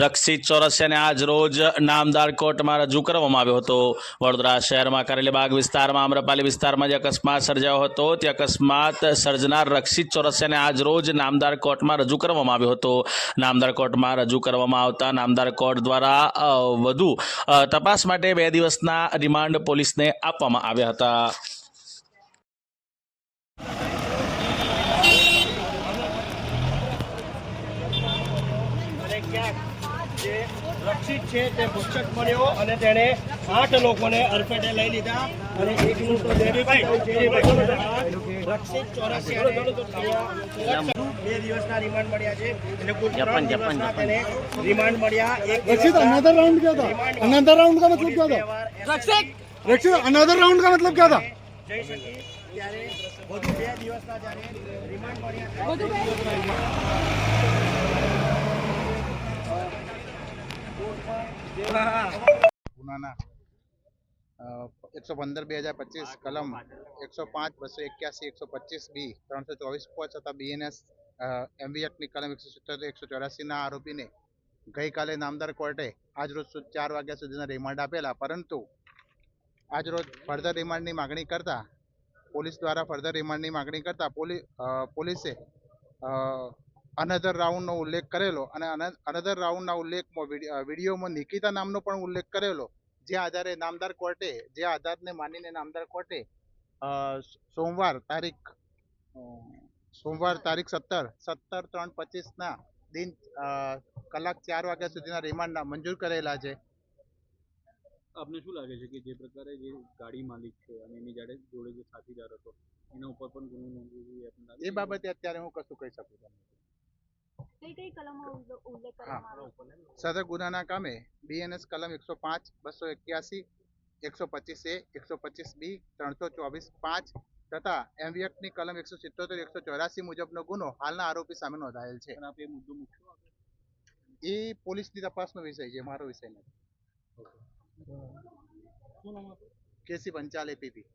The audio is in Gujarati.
રક્ષિત ચોરસિયાને આજ રોજ નામદાર કોર્ટમાં રજૂ કરવામાં આવ્યો હતો. વડોદરા શહેરમાં કરેલીબાગ વિસ્તારમાં આમ્રપાલી વિસ્તારમાં જે અકસ્માત સર્જાયો હતો, તે અકસ્માત સર્જનાર રક્ષિત ચોરસિયાને આજ રોજ નામદાર કોર્ટમાં રજૂ કરવામાં આવ્યો હતો. નામદાર કોર્ટમાં રજૂ કરવામાં આવતા નામદાર કોર્ટ દ્વારા વધુ તપાસ માટે બે દિવસના રિમાન્ડ પોલીસને આપવામાં આવ્યા હતા. ક્યાંક રક્ષિત છે તે ભક્ષક મળ્યો અને તેણે આઠ લોકોને અરફેટે લઈ લીધા. અને એકનું તો બે દિવસના રિમાન્ડ મળ્યા છે. એટલે કુલ દિવસના તેને રિમાન્ડ મળ્યા. એક રક્ષિત અનધર રાઉન્ડ ક્યા અનધર રાઉન્ડ કા મતલબ ક્યા હતા રક્ષિત! રક્ષિત અનધર રાઉન્ડ કા બે ગુનાના એકસો પંદર બે હજાર પચીસ કલમ એકસો પાંચ બસો એક્યાસી એકસો પચીસ બી ત્રણસો ચોવીસ પોચ તથા બીએનએસ એમવી એક્ટની કલમ એકસો સિત્તોતેર એકસો ચોરાસીના આરોપીને ગઈકાલે નામદાર કોર્ટે આજરોજ સુ- ચાર વાગ્યા સુધીના રિમાન્ડ આપેલા પરંતુ આજરોજ ફર્ધર રિમાન્ડની માગણી કરતા પોલીસ દ્વારા ફર્ધર રિમાન્ડની માગણી કરતા પોલી અ, પોલીસે અનધર રાઉન્ડનો ઉલ્લેખ કરેલો અને અનધર રાઉન્ડના ઉલ્લેખમાં વિડીયોમાં નિકિતા નામનો પણ ઉલ્લેખ કરેલો જે આધારે નામદાર કોર્ટે જે આધારને માનીને નામદાર કોર્ટે સોમવાર તારીખ સોમવાર તારીખ સત્તર સત્તર ત્રણ પચીસના દિન કલાક ચાર વાગ્યા સુધીના રિમાન્ડના મંજૂર કરેલા છે. આપને શું લાગે છે કે જે પ્રકારે જે ગાડી માલિક છે અને એની જાડે જોડે જે સાથીદાર હતો એના ઉપર પણ ગુનો નોંધવો જોઈએ એ બાબતે અત્યારે હું કશું કહી શકું છું. કઈ કઈ કલમો ઉલ્લેખ કરવામાં આવ્યો સદર ગુનાના કામે બીએનએસ કલમ એકસો પાંચ બસો એક્યાસી એકસો પચીસ એ એકસો પચીસ બી ત્રણસો ચોવીસ પાંચ તથા એમવીએક્ટની કલમ એકસો સિત્તોતેર એકસો ચોરાસી મુજબનો ગુનો હાલના આરોપી સામે નોંધાયેલ છે? એ પોલીસની તપાસનો વિષય છે મારો વિષય નથી. કેસી પંચાલ એપીપી